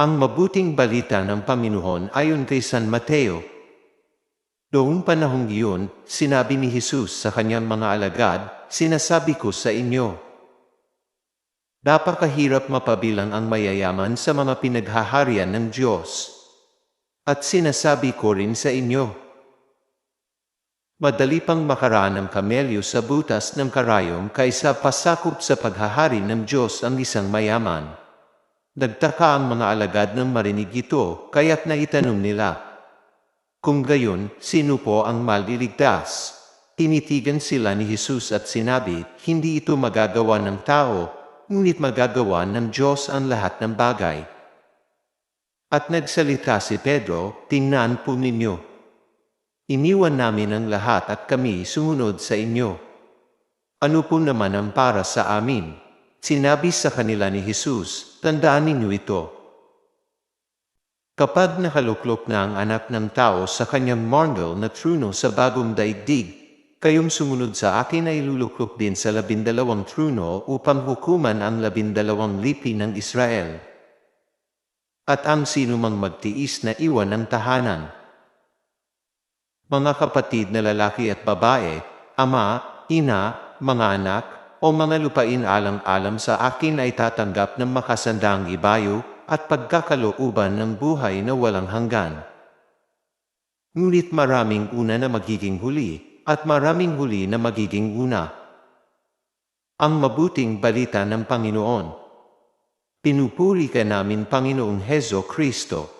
Ang mabuting balita ng Panginoon ayon kay San Mateo. Noong panahong iyon, sinabi ni Jesus sa kanyang mga alagad, Sinasabi ko sa inyo, Napakahirap mapabilang ang mayayaman sa mga pinaghaharian ng Diyos. At sinasabi ko rin sa inyo, Madali pang makaraan ng kamelyo sa butas ng karayom kaysa pasakop sa paghahari ng Diyos ang isang mayaman. Nagtaka ang mga alagad ng marinig ito, kaya't naitanong nila. Kung gayon, sino po ang maliligtas? Tinitigan sila ni Jesus at sinabi, hindi ito magagawa ng tao, ngunit magagawa ng Diyos ang lahat ng bagay. At nagsalita si Pedro, tingnan po ninyo. Iniwan namin ang lahat at kami sumunod sa inyo. Ano po naman ang para sa amin? Sinabi sa kanila ni Jesus, tandaan ninyo ito. Kapag nakaluklok na ang anak ng tao sa kanyang marngal na truno sa bagong daigdig, kayong sumunod sa akin ay luluklok din sa labindalawang truno upang hukuman ang labindalawang lipi ng Israel. At ang sino mang magtiis na iwan ng tahanan. Mga kapatid na lalaki at babae, ama, ina, mga anak, o mga lupain alang-alam sa akin ay tatanggap ng makasandang ibayo at pagkakalooban ng buhay na walang hanggan. Ngunit maraming una na magiging huli, at maraming huli na magiging una. Ang mabuting balita ng Panginoon. Pinupuri ka namin Panginoong Hezo Kristo.